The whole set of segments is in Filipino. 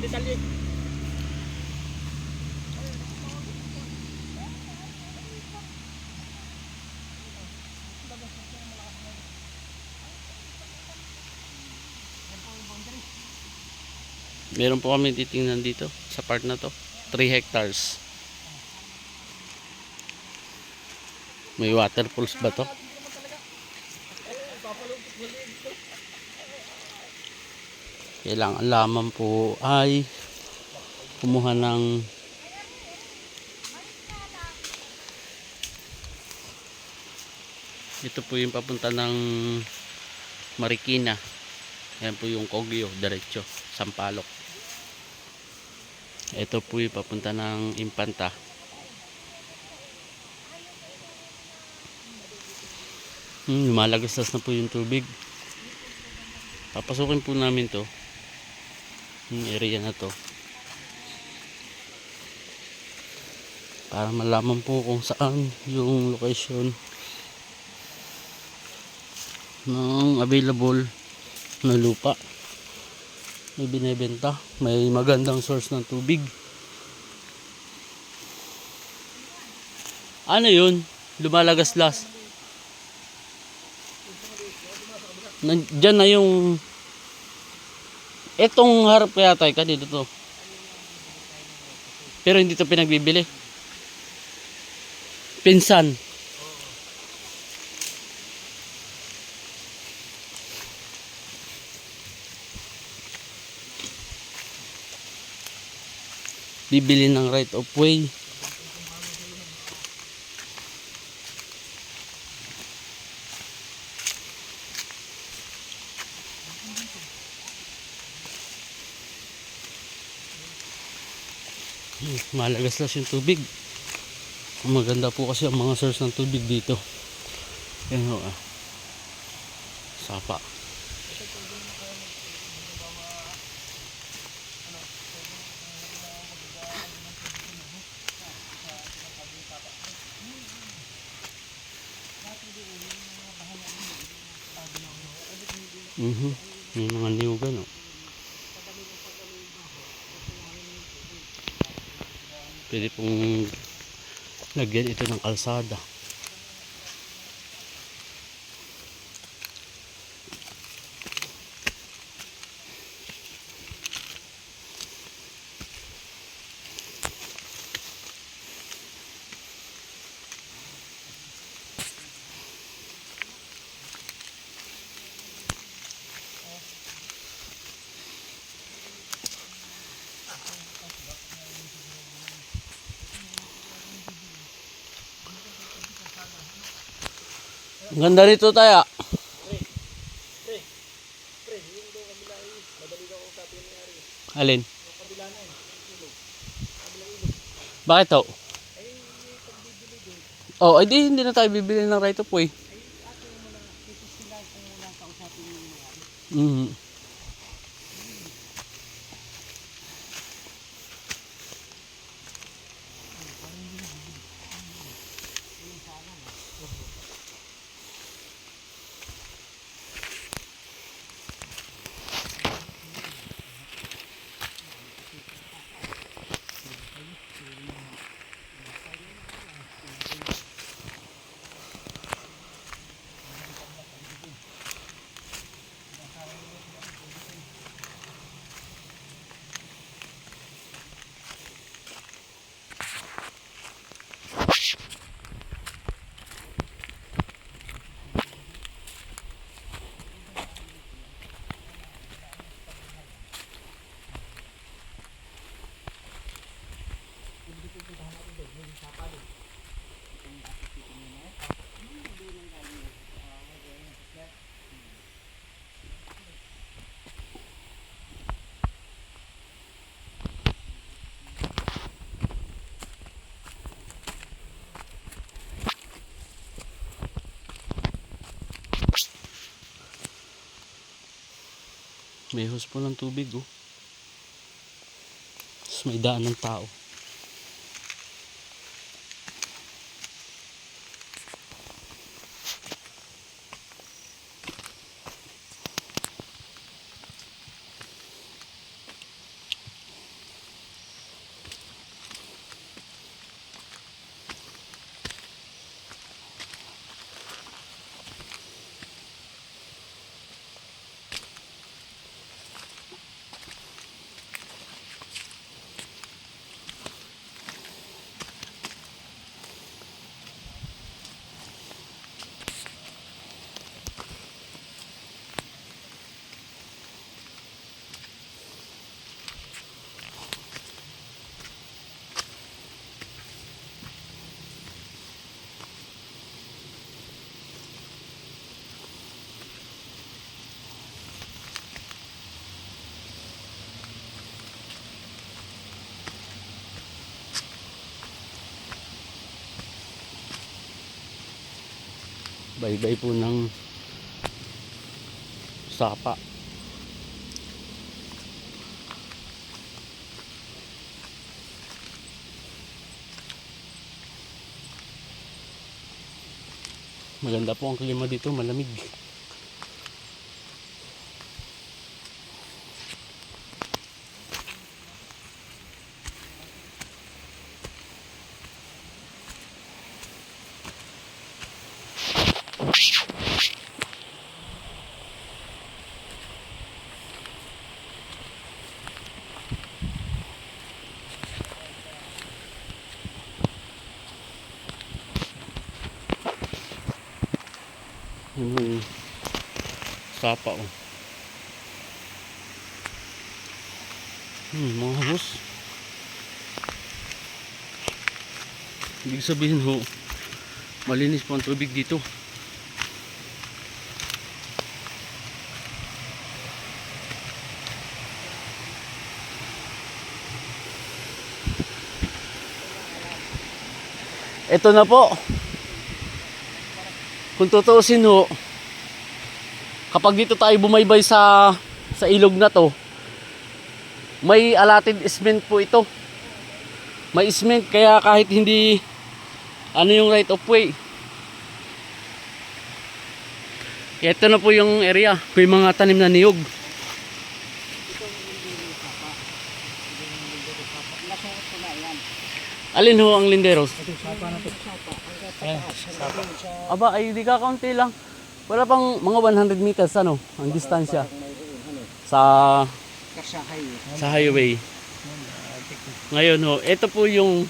detalye. Meron po kami titingnan dito sa part na to. 3 hectares. May waterfalls ba to? Kailangan lamang po ay kumuha ng ito po yung papunta ng Marikina. Yan po yung Kogyo diretso Sampalok ito po yung papunta ng Impanta. Hmm, lumalagastas na po yung tubig. Papasukin po namin to yung area na to. Para malaman po kung saan yung location ng available na lupa may binebenta. May magandang source ng tubig. Ano yun? Lumalagaslas. Nan- dyan na yung etong harap kaya tayo kanito to. Pero hindi to pinagbibili. Pinsan. Bibili ng right of way Hmm, malagaslas yung tubig maganda po kasi ang mga source ng tubig dito yan o ah sapa Mhm. May mga niyugan oh. Pwede pong lagyan ito ng kalsada. Ang ganda rito tayo. Alin? Bakit to? Oh, edi hindi na tayo bibili ng right of way. Mhm. May hose po ng tubig oh. May daan ng tao. Baybay po ng sapa. Maganda po ang klima dito, malamig. Yun yung sapa oh. Hmm, mga hus. Ibig sabihin ho, malinis po ang tubig dito. Ito na po. Kung tutuusin ho, kapag dito tayo bumaybay sa sa ilog na to, may allotted isment po ito. May isment kaya kahit hindi ano yung right of way. Ito na po yung area, may mga tanim na niyog. Alin ho ang linderos? Ito sapa na to. Sapa. Ang sapa. Sa Aba, ay di ka kaunti lang. Wala pang mga 100 meters ano, ang distansya sa sa highway. Ngayon ho, ito po yung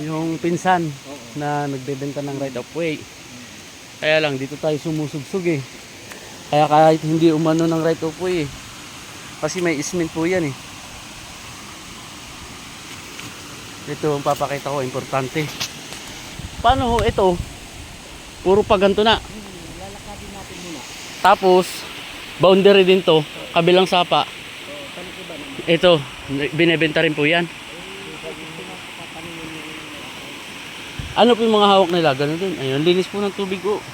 yung pinsan na nagbebenta ng right of way. Kaya lang dito tayo sumusugsug eh. Kaya kahit hindi umano ng right of way eh. Kasi may isment po yan eh. Ito ang papakita ko, importante. Paano ho ito? Puro pa ganito na. Tapos, boundary din to, kabilang sapa. Ito, binebenta rin po yan. Ano po yung mga hawak nila? Ganun din. Ayun, linis po ng tubig oh. ko.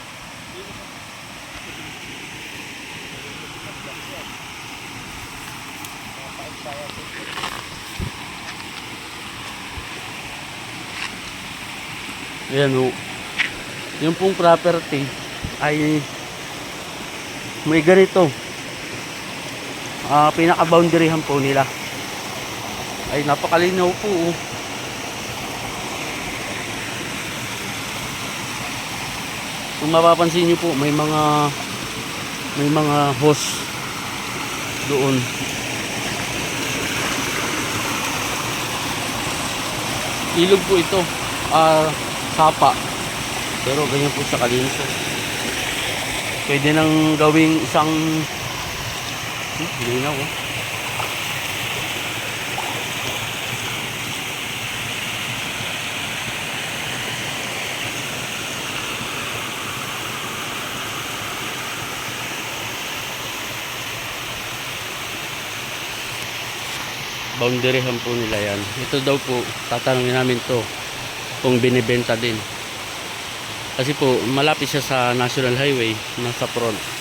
Ayan o. Yung pong property ay may ganito. Ah, pinaka-boundaryhan po nila. Ay napakalinaw po. oh. Kung mapapansin niyo po, may mga may mga hose doon. Ilog po ito. Ah, sapa. Pero ganyan po sa kalinis. Pwede nang gawing isang Hmm, linaw oh. boundaryhan po nila yan. Ito daw po, tatanungin namin to kung binibenta din. Kasi po, malapit siya sa National Highway, nasa front.